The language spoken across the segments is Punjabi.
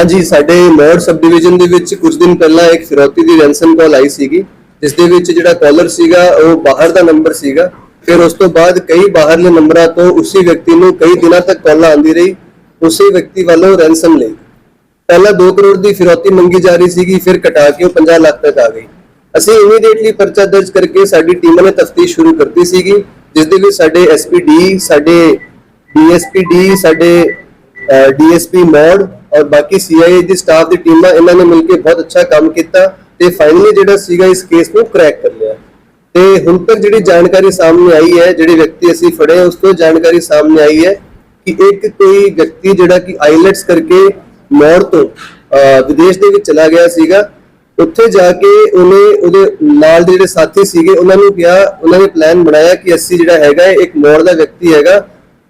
ਹਾਂਜੀ, ਸਾਡੇ ਮੋੜ ਸਬ ਡਿਵੀਜ਼ਨ ਦੇ ਵਿੱਚ ਕੁਝ ਦਿਨ ਪਹਿਲਾਂ ਇੱਕ ਫਿਰੌਤੀ ਦੀ ਰੈਂਸਮ ਕਾਲ ਆਈ ਸੀਗੀ ਜਿਸ ਦੇ ਵਿੱਚ ਜਿਹੜਾ ਕਾਲਰ ਸੀਗਾ, ਉਹ ਬਾਹਰ ਦਾ ਨੰਬਰ ਸੀਗਾ। ਫਿਰ ਉਸ ਤੋਂ ਬਾਅਦ ਕਈ ਬਾਹਰਲੇ ਨੰਬਰਾਂ ਤੋਂ ਉਸੇ ਵਿਅਕਤੀ ਨੂੰ ਕਈ ਦਿਨਾਂ ਤੱਕ ਕਾਲਾਂ ਆਉਂਦੀ ਰਹੀ, ਉਸੇ ਵਿਅਕਤੀ ਵੱਲੋਂ ਰੈਂਸਮ ਲਈ। ਪਹਿਲਾਂ 2 ਕਰੋੜ ਦੀ ਫਿਰੌਤੀ ਮੰਗੀ ਜਾ ਰਹੀ ਸੀਗੀ, ਫਿਰ ਕਟਾ ਕੇ ਉਹ 50 ਲੱਖ ਤੱਕ ਆ ਗਈ। ਅਸੀਂ ਇਮੀਡੀਏਟਲੀ ਪਰਚਾ ਦਰਜ ਕਰਕੇ ਸਾਡੀ ਟੀਮ ਨੇ ਤਫਤੀਸ਼ ਸ਼ੁਰੂ ਕਰਤੀ ਸੀਗੀ ਜਿਸ ਦੇ ਵਿੱਚ ਸਾਡੇ ਐਸਪੀਡੀ ਸਾਡੇ ਡੀਐਸਪੀਡੀ ਸਾਡੇ ਡੀਐਸਪੀ ਮੋਡ ਔਰ ਬਾਕੀ ਸੀਆਈਏ ਦੀ ਸਟਾਫ ਦੀ ਟੀਮਾਂ ਇਹਨਾਂ ਨੇ ਮਿਲ ਕੇ ਬਹੁਤ ਅੱਛਾ ਕੰਮ ਕੀਤਾ ਤੇ ਫਾਈਨਲੀ ਜਿਹੜਾ ਸੀਗਾ ਇਸ ਕੇਸ ਨੂੰ ਕ੍ਰੈਕ ਕਰ ਲਿਆ। ਤੇ ਹੁਣ ਤੱਕ ਜਿਹੜੀ ਜਾਣਕਾਰੀ ਸਾਹਮਣੇ ਆਈ ਹੈ, ਜਿਹੜੇ ਵਿਅਕਤੀ ਅਸੀਂ ਫੜੇ ਉਸ ਤੋਂ ਜਾਣਕਾਰੀ ਸਾਹਮਣੇ ਆਈ ਹੈ ਕਿ ਇੱਕ ਕੋਈ ਵਿਅਕਤੀ ਜਿਹੜਾ ਕਿ ਆਈਲੈਟਸ ਕਰਕੇ ਮੋੜ ਤੋਂ ਵਿਦੇਸ਼ ਦੇ ਵਿੱਚ ਚਲਾ ਗਿਆ ਸੀਗਾ, ਉੱਥੇ ਜਾ ਕੇ ਉਹਨੇ ਉਹਦੇ ਨਾਲ ਦੇ ਜਿਹੜੇ ਸਾਥੀ ਸੀਗੇ, ਉਹਨਾਂ ਨੂੰ ਕਿਹਾ, ਉਹਨਾਂ ਨੇ ਪਲਾਨ ਬਣਾਇਆ ਕਿ ਅਸੀਂ ਜਿਹੜਾ ਹੈਗਾ, ਇੱਕ ਮੋੜ ਦਾ ਵਿਅਕਤੀ ਹੈਗਾ,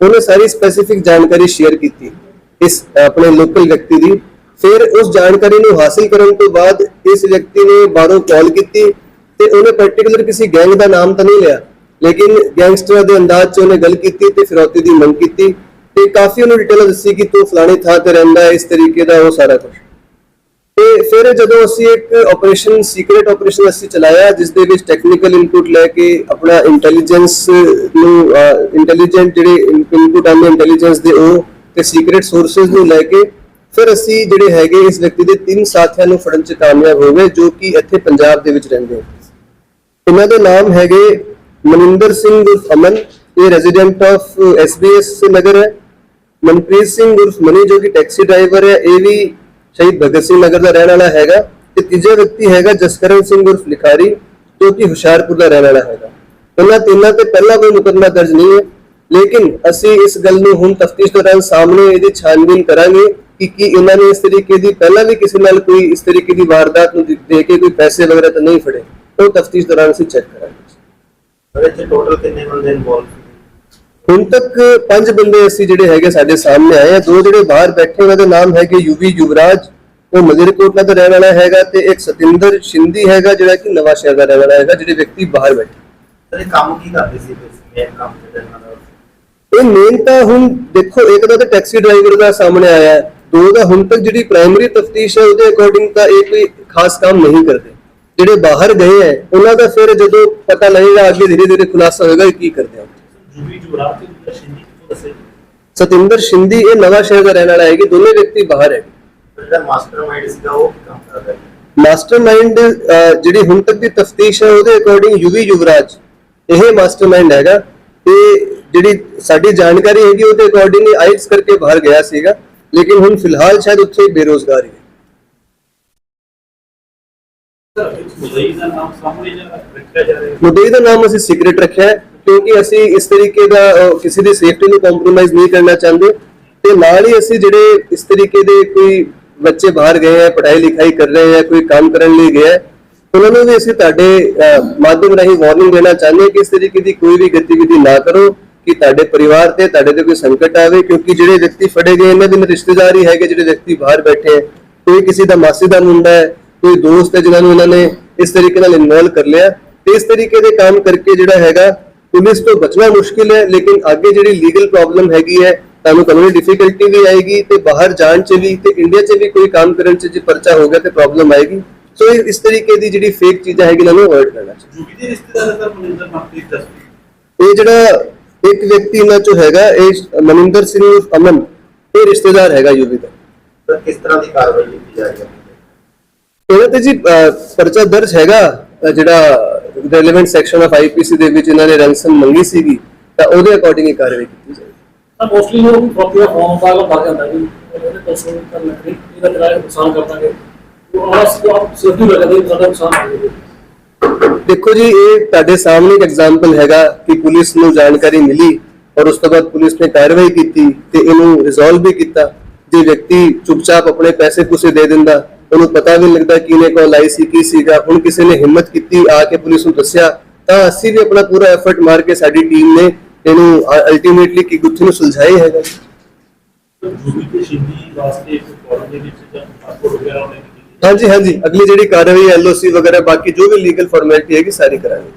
ਉਹਨੇ ਸਾਰੀ ਸਪੈਸੀਫਿਕ ਜਾਣਕਾਰੀ ਸ਼ੇਅਰ ਕੀਤੀ। ਇਸ ਆਪਣੇ ਲੋਕਲ ਵਿਅਕਤੀ ਦੀ। ਫਿਰ ਉਸ ਜਾਣਕਾਰੀ ਨੂੰ ਹਾਸਿਲ ਕਰਨ ਤੋਂ ਬਾਅਦ ਇਸ ਵਿਅਕਤੀ ਨੇ ਬਾਹਰੋਂ ਕਾਲ ਕੀਤੀ ਤੇ ਉਹਨੇ ਪਾਰਟਿਕੂਲਰ ਕਿਸੇ ਗੈਂਗ ਦਾ ਨਾਮ ਤਾਂ ਨਹੀਂ ਲਿਆ, ਲੇਕਿਨ ਗੈਂਗਸਟਰ ਦੇ ਅੰਦਾਜ਼ 'ਚ ਉਹਨੇ ਗੱਲ ਕੀਤੀ ਤੇ ਫਿਰੌਤੀ ਦੀ ਮੰਗ ਕੀਤੀ ਤੇ ਕਾਫੀ ਉਹਨੂੰ ਡਿਟੇਲ ਦੱਸੀ ਕਿ ਤੂੰ ਫਲਾਣੇ ਥਾਂ ਤੇ ਰਹਿੰਦਾ ਹੈ ਇਸ ਤਰੀਕੇ ਦਾ ਉਹ ਸਾਰਾ ਕੁਝ ਤੇ ਫਿਰ ਜਦੋਂ ਅਸੀਂ ਇੱਕ ਆਪਰੇਸ਼ਨ ਸੀਕ੍ਰੀਟ ਆਪਰੇਸ਼ਨ ਅਸੀਂ ਚਲਾਇਆ, ਜਿਸ ਦੇ ਵਿੱਚ ਟੈਕਨੀਕਲ ਇਨਪੁਟ ਲੈ ਕੇ ਆਪਣਾ ਇੰਟੈਲੀਜੈਂਸ ਨੂੰ ਇੰਟੈਲੀਜੈਂਟ ਜਿਹੜੇ ਇਨਪੁਟ ਆਉਂਦੇ ਇੰਟੈਲੀਜੈਂਸ ਦੇ ਉਹ ਤੇ ਸੀਕ੍ਰੀਟ ਸੋਰਸਸ ਨੂੰ ਲੈ ਕੇ ਫਿਰ ਅਸੀਂ ਜਿਹੜੇ ਹੈਗੇ ਇਸ ਵਿਅਕਤੀ ਦੇ ਤਿੰਨ ਸਾਥੀਆਂ ਨੂੰ ਫੜਨ ਚ ਕਾਮਯਾਬ ਹੋ ਗਏ ਜੋ ਕਿ ਇੱਥੇ ਪੰਜਾਬ ਦੇ ਵਿੱਚ ਰਹਿੰਦੇ ਇਹਨਾਂ ਦੇ ਨਾਮ ਹੈਗੇ ਮਨਿੰਦਰ ਸਿੰਘ ਉਰਫ ਅਮਨ, ਇਹ ਰੈਜ਼ੀਡੈਂਟ ਆਫ ਐਸਬੀਐਸ ਨਗਰ ਹੈ। ਮਨਪ੍ਰੀਤ ਸਿੰਘ ਉਰਫ ਮਨੀ, ਜੋ ਕਿ ਟੈਕਸੀ ਡਰਾਈਵਰ ਹੈ, ਇਹ ਵੀ ਸ਼ਹੀਦ ਭਗਤ ਸਿੰਘ ਨਗਰ ਦਾ ਰਹਿਣ ਵਾਲਾ ਹੈਗਾ। ਤੇ ਤੀਜਾ ਵਿਅਕਤੀ ਹੈਗਾ ਜਸਕਰਨ ਸਿੰਘ ਉਰਫ ਲਿਖਾਰੀ, ਜੋ ਕਿ ਹੁਸ਼ਿਆਰਪੁਰ ਦਾ ਰਹਿਣ ਵਾਲਾ ਹੈਗਾ। ਇਹਨਾਂ ਤਿੰਨਾਂ ਤੇ ਪਹਿਲਾਂ ਕੋਈ ਮੁਕੱਦਮਾ ਦਰਜ ਨਹੀਂ ਹੈ। ਲੇਕਿਨ ਅਸੀਂ ਇਸ ਗੱਲ ਨੂੰ ਹੁਣ ਤਫਤੀਸ਼ ਦੌਰਾਨ ਸਾਹਮਣੇ ਇਹਦੀ ਛਾਨਬੀਨ ਕਰਾਂਗੇ ਕਿ ਕੀ ਇਹਨਾਂ ਨੇ ਇਸ ਤਰੀਕੇ ਦੀ ਪਹਿਲਾਂ ਵੀ ਕਿਸੇ ਨਾਲ ਕੋਈ ਇਸ ਤਰੀਕੇ ਦੀ ਵਾਰਦਾਤ ਨੂੰ ਦੇ- ਕੇ ਕੋਈ ਪੈਸੇ ਵਗੈਰਾ ਤਾਂ ਨਹੀਂ ਫੜੇ ਉਹ ਤਫਤੀਸ਼ ਦੌਰਾਨ ਅਸੀਂ ਚੈੱਕ ਕਰਾਂਗੇ। ਚ ਟੋਟਲ ਕਿੰਨੇ ਬੰਦੇ ਇਨਵੋਲਵ ਹੁਣ ਤੱਕ ਪੰਜ ਬੰਦੇ ਅਸੀਂ ਜਿਹੜੇ ਹੈਗੇ ਸਾਡੇ ਸਾਹਮਣੇ ਆਏ ਆ ਦੋ ਜਿਹੜੇ ਬਾਹਰ ਬੈਠੇ ਉਹਨਾਂ ਦੇ ਨਾਮ ਹੈਗੇ ਯੂਵੀ ਯੁਵਰਾਜ ਉਹ ਮਲੇਰਕੋਟਲਾ ਦਾ ਰਹਿਣ ਵਾਲਾ ਹੈਗਾ ਤੇ ਇੱਕ ਸਤਿੰਦਰ ਸ਼ਿੰਦੀ ਹੈਗਾ ਜਿਹੜਾ ਕਿ ਨਵਾਂ ਸ਼ਹਿਰ ਦਾ ਰਹਿਣ ਵਾਲਾ ਹੈਗਾ ਜਿਹੜੇ ਵਿਅਕਤੀ ਬਾਹਰ ਬੈਠੇ। ਸਰ ਕੰਮ ਕੀ ਕਰਦੇ ਸੀ? ਬੇਸਿਕਲੀ ਇਹ ਕੰਮ ਜਿਹੜਾ ਇਹਨਾਂ ਦਾ ਇਹ ਮੇਨ ਤਾਂ ਹੁਣ ਦੇਖੋ ਇੱਕ ਤਾਂ ਟੈਕਸੀ ਡਰਾਈਵਰ ਦਾ ਸਾਹਮਣੇ ਆਇਆ ਹੈ ਦੋ ਦਾ ਹੁਣ ਤੱਕ ਜਿਹੜੀ ਪ੍ਰਾਇਮਰੀ ਤਫਤੀਸ਼ ਹੈ ਉਹਦੇ ਅਕੋਰਡਿੰਗ ਤਾਂ ਇਹ ਕੋਈ ਖਾਸ ਕੰਮ ਨਹੀਂ ਕਰਦੇ। ਜਿਹੜੇ ਬਾਹਰ ਗਏ ਹੈ ਉਹਨਾਂ ਦਾ ਫਿਰ ਜਦੋਂ ਪਤਾ ਲੱਗੇਗਾ ਅੱਗੇ ਧੀਰੇ ਧੀਰੇ ਖੁਲਾਸਾ ਹੋਏਗਾ ਕਿ ਕਰਦੇ ਹਨ ਜੁਬੀ ਜੁਰਾਤ ਤੇ ਸ਼ਿੰਦੀ ਕਿਥੋਂ ਦੱਸੇ ਸਤਿੰਦਰ ਸ਼ਿੰਦੀ ਇਹ ਨਵਾਂ ਸ਼ਹਿਰ ਦਾ ਰਹਿਣ ਵਾਲਾ ਹੈ ਕਿ ਦੋਨੇ ਵਿਅਕਤੀ ਬਾਹਰ ਹੈ। ਜਿਹੜਾ ਮਾਸਟਰਮਾਈਂਡ ਸੀਗਾ ਉਹ ਕੰਮ ਕਰਦਾ ਹੈ ਮਾਸਟਰਮਾਈਂਡ ਜਿਹੜੀ ਹੁਣ ਤੱਕ ਦੀ ਤਫਤੀਸ਼ ਹੈ ਉਹਦੇ ਅਕੋਰਡਿੰਗ ਯੁਵੀ ਯੁਵਰਾਜ। ਇਹ ਮਾਸਟਰਮਾਈਂਡ ਹੈਗਾ ਤੇ ਜਿਹੜੀ ਸਾਡੀ ਜਾਣਕਾਰੀ ਹੈਗੀ ਉਹਦੇ ਅਕੋਰਡਿੰਗ ਆਈਟਸ ਕਰਕੇ ਬਾਹਰ ਗਿਆ ਸੀਗਾ। ਲੇਕਿਨ ਹੁਣ ਫਿਲਹਾਲ ਸ਼ਾਇਦ ਉੱਥੇ ਬੇਰੋਜ਼ਗਾਰ ਹੀ ਮੁਦਈ ਦਾ ਨਾਮ ਅਸੀਂ ਸੀਕ੍ਰੀਟ ਰੱਖਿਆ ਹੈ ਕਿਉਂਕਿ ਅਸੀਂ ਇਸ ਤਰੀਕੇ ਦਾ ਕਿਸੇ ਦੀ ਸੇਫਟੀ ਨੂੰ ਕੰਪਰੋਮਾਈਜ਼ ਨਹੀਂ ਕਰਨਾ ਚਾਹੁੰਦੇ। ਤੇ ਨਾਲ ਹੀ ਅਸੀਂ ਜਿਹੜੇ ਇਸ ਤਰੀਕੇ ਦੇ ਕੋਈ ਬੱਚੇ ਬਾਹਰ ਗਏ ਆ ਪੜ੍ਹਾਈ ਲਿਖਾਈ ਕਰ ਰਹੇ ਆ ਕੋਈ ਕੰਮ ਕਰਨ ਲਈ ਗਏ ਆ ਉਹਨਾਂ ਨੂੰ ਵੀ ਅਸੀਂ ਤੁਹਾਡੇ ਮਾਧਿਅਮ ਰਾਹੀਂ ਵਾਰਨਿੰਗ ਦੇਣਾ ਚਾਹੁੰਦੇ ਕਿ ਇਸ ਤਰੀਕੇ ਦੀ ਕੋਈ ਵੀ ਗਤੀਵਿਧੀ ਨਾ ਕਰੋ। ਕਿ ਤੁਹਾਡੇ ਪਰਿਵਾਰ ਤੇ ਤੁਹਾਡੇ ਤੇ ਕੋਈ ਸੰਕਟ ਆਵੇ ਕਿਉਂਕਿ ਜਿਹੜੇ ਵਿਅਕਤੀ ਫੜੇ ਗਏ ਇਹਨਾਂ ਦੇ ਰਿਸ਼ਤੇਦਾਰ ਹੀ ਹੈਗੇ ਜਿਹੜੇ ਵਿਅਕਤੀ ਬਾਹਰ ਬੈਠੇ ਹੈ। ਕੋਈ ਕਿਸੇ ਦਾ ਮਾਸੀ ਦਾ ਮੁੰਡਾ ਹੈ ਕੋਈ ਦੋਸਤ ਹੈ ਜਿਨ੍ਹਾਂ ਨੂੰ ਇਹਨਾਂ ਨੇ ਇਸ ਤਰੀਕੇ ਨਾਲ ਇਨਵੋਲਵ ਕਰ ਲਿਆ। ਤੇ ਇਸ ਤਰੀਕੇ ਦੇ ਕੰਮ ਕਰਕੇ ਜਿਹੜਾ ਹੈਗਾ ਪੁਲਿਸ ਤੋਂ ਬਚਣਾ ਮੁਸ਼ਕਿਲ ਹੈ ਲੇਕਿਨ ਅੱਗੇ ਜਿਹੜੀ ਲੀਗਲ ਪ੍ਰੋਬਲਮ ਹੈਗੀ ਹੈ ਤੁਹਾਨੂੰ ਕਾਨੂੰਨੀ ਡਿਫਿਕਲਟੀ ਵੀ ਆਏਗੀ ਤੇ ਬਾਹਰ ਜਾਣ ਚ ਵੀ ਤੇ ਇੰਡੀਆ ਚ ਵੀ ਕੋਈ ਕੰਮ ਕਰਨ ਚ ਜੇ ਪਰਚਾ ਹੋ ਗਿਆ ਤੇ ਪ੍ਰੋਬਲਮ ਆਏਗੀ। ਸੋ ਇਸ ਤਰੀਕੇ ਦੀ ਜਿਹੜੀ ਫੇਕ ਚੀਜ਼ਾਂ ਹੈਗੀ ਇਹਨਾਂ ਨੂੰ ਅਵੋਇਡ ਕਰਨਾ ਚਾਹੀਦਾ। ਜੁਬੀ ਦੇ ਰਿਸ਼ਤੇਦਾਰ ਦਾ ਮਨਿੰਦਰ ਮਨਪ੍ਰੀਤ ਦੱਸ ਇਹ ਜਿਹੜਾ ਇੱਕ ਵਿਅਕਤੀ ਇਹਨਾਂ ਚੋਂ ਹੈਗਾ ਇਹ ਮਨਿੰਦਰ ਸਿੰਘ ਅਮਨ ਇਹ ਰਿਸ਼ਤੇਦਾਰ ਹੈਗਾ ਯੂਵੀ ਦਾ ਸਰ ਕਿਸ ਤਰ੍ਹਾਂ ਦੀ ਕਾਰਵਾਈ ਕੀਤੀ ਜਾ ਰਹੀ ਹੈ ਇਹਨਾਂ ਤੇ ਜੀ ਅਹ, ਪਰਚਾ ਦਰਜ ਹੈਗਾ ਜਿਹੜਾ ਰੈਲੇਵੈਂਟ ਸੈਕਸ਼ਨ ਆਫ ਆਈਪੀਸੀ ਦੇ ਵਿੱਚ ਇਹਨਾਂ ਨੇ ਰੈਂਸਮ ਮੰਗੀ ਸੀਗੀ ਤਾਂ ਉਹਦੇ ਅਕੋਰਡਿੰਗ ਹੀ ਕਾਰਵਾਈ ਕੀਤੀ ਜਾਏਗੀ ਤਾਂ ਮੋਸਟਲੀ ਉਹ ਕਾਪੀ ਦਾ ਫਾਰਮ ਫਾਈਲ ਭਰ ਜਾਂਦਾ ਜੀ ਉਹਦੇ ਪੈਸੇ ਕਰ ਲੱਗੇ ਇਹਦਾ ਕਿਰਾਇਆ ਨੁਕਸਾਨ ਕਰ ਦਾਂਗੇ ਉਹ ਆਸ ਤੋਂ ਸੇਫਟੀ ਲੱਗਦਾ ਜੀ ਸਾਡਾ ਨੁਕਸਾਨ ਹੋ ਜਾਵੇ ਦੇਖੋ ਜੀ, ਇਹ ਤੁਹਾਡੇ ਸਾਹਮਣੇ ਇੱਕ ਐਗਜ਼ਾਮਪਲ ਹੈਗਾ ਕਿ ਪੁਲਿਸ ਨੂੰ ਜਾਣਕਾਰੀ ਮਿਲੀ ਔਰ ਉਸ ਤੋਂ ਬਾਅਦ ਪੁਲਿਸ ਨੇ ਕਾਰਵਾਈ ਕੀਤੀ ਤੇ ਇਹਨੂੰ ਰਿਜ਼ੋਲਵ ਵੀ ਕੀਤਾ। ਜੇ ਵਿਅਕਤੀ ਚੁੱਪਚਾਪ ਆਪਣੇ ਪੈਸੇ ਪੂਸੇ ਦੇ ਦਿੰਦਾ, ਉਹਨੂੰ ਪਤਾ ਵੀ ਨੀ ਲੱਗਦਾ ਕਿਹਨੇ ਕੋਲ ਆਈ ਸੀ, ਕੀ ਸੀਗਾ। ਹੁਣ ਕਿਸੇ ਨੇ ਹਿੰਮਤ ਕੀਤੀ, ਆ ਕੇ ਪੁਲਿਸ ਨੂੰ ਦੱਸਿਆ, ਤਾਂ ਅਸੀਂ ਵੀ ਆਪਣਾ ਪੂਰਾ ਐਫਰਟ ਮਾਰ ਕੇ ਸਾਡੀ ਟੀਮ ਨੇ ਇਹਨੂੰ ਅਲਟੀਮੇਟਲੀ ਕੀ ਗੁੱਥੀ ਨੂੰ ਸੁਲਝਾਇਆ ਹੈਗਾ। ਜੁਬੀ ਵਾਸਤੇ ਕੋਈ ਕਾਲਜ ਦੇ ਵਿੱਚ ਜਾਂ ਪਾਸਪੋਰਟ ਵਗੈਰਾ ਉਹਨੇ ਹਾਂਜੀ ਹਾਂਜੀ। ਅਗਲੀ ਜਿਹੜੀ ਕਾਰਵਾਈ ਐਲਓਸੀ ਵਗੈਰਾ, ਬਾਕੀ ਜੋ ਵੀ ਲੀਗਲ ਫਾਰਮੈਲਿਟੀ ਹੈਗੀ, ਸਾਰੀ ਕਰਾਂਗੇ